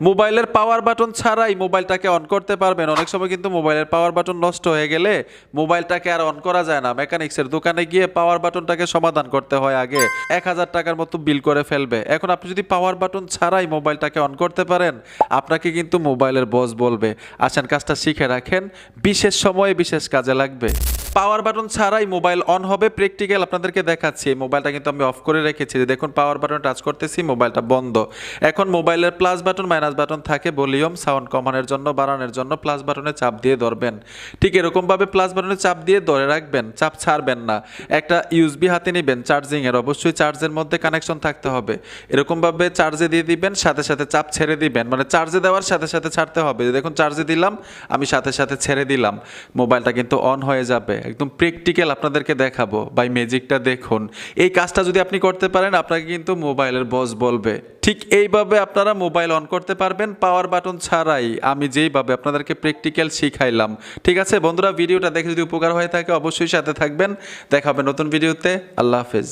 মোবাইলের পাওয়ার বাটন ছাড়াই মোবাইলটাকে অন করতে পারবেন। অনেক সময় কিন্তু মোবাইলের পাওয়ার বাটন নষ্ট হয়ে গেলে মোবাইলটাকে আর অন করা যায় না। মেকানিক্সের দোকানে গিয়ে পাওয়ার বাটনটাকে সমাধান করতে হয় আগে। এক হাজার টাকার মতো বিল করে ফেলবে। এখন আপনি যদি পাওয়ার বাটন ছাড়াই মোবাইলটাকে অন করতে পারেন, আপনাকে কিন্তু মোবাইলের বস বলবে। আসেন কাজটা শিখে রাখেন। বিশেষ সময়ে বিশেষ কাজে লাগবে। পাওয়ার বাটন ছাড়াই মোবাইল অন হবে। প্র্যাকটিক্যাল আপনাদেরকে দেখাচ্ছি মোবাইলটা কিন্তু আমি অফ করে রেখেছি। যে দেখুন পাওয়ার বাটন টাচ করতেছি মোবাইলটা বন্ধ। এখন মোবাইলের প্লাস বাটন মাইনাস বাটন থাকে ভলিউম সাউন্ড কমানোর জন্য, বাড়ানোর জন্য প্লাস বাটনে চাপ দিয়ে ধরবেন। ঠিক এরকমভাবে প্লাস বাটনে চাপ দিয়ে ধরে রাখবেন, চাপ ছাড়বেন না। একটা ইউএসবি হাতে নেবেন চার্জিং এর অবশ্যই চার্জের মধ্যে কানেকশন থাকতে হবে। এরকমভাবে চার্জে দিয়ে দিবেন, সাথে সাথে চাপ ছেড়ে দিবেন। মানে চার্জে দেওয়ার সাথে সাথে ছাড়তে হবে। দেখুন চার্জে দিলাম, আমি সাথে সাথে ছেড়ে দিলাম। মোবাইলটা কিন্তু অন হয়ে যাবে। একদম প্র্যাকটিক্যাল আপনাদেরকে দেখাবো। বাই ম্যাজিকটা দেখুন। এই কাজটা যদি আপনি করতে পারেন, আপনাকে কিন্তু মোবাইলের বস বলবে। ঠিক এইভাবে আপনারা মোবাইল অন করতে পারবেন পাওয়ার বাটন ছাড়াই। আমি যেইভাবে আপনাদেরকে প্র্যাকটিক্যাল শিখাইলাম। ঠিক আছে? বন্ধুরা, ভিডিওটা দেখে যদি উপকার হয়ে থাকে, অবশ্যই সাথে থাকবেন। দেখাবেন নতুন ভিডিওতে। আল্লাহ হাফেজ।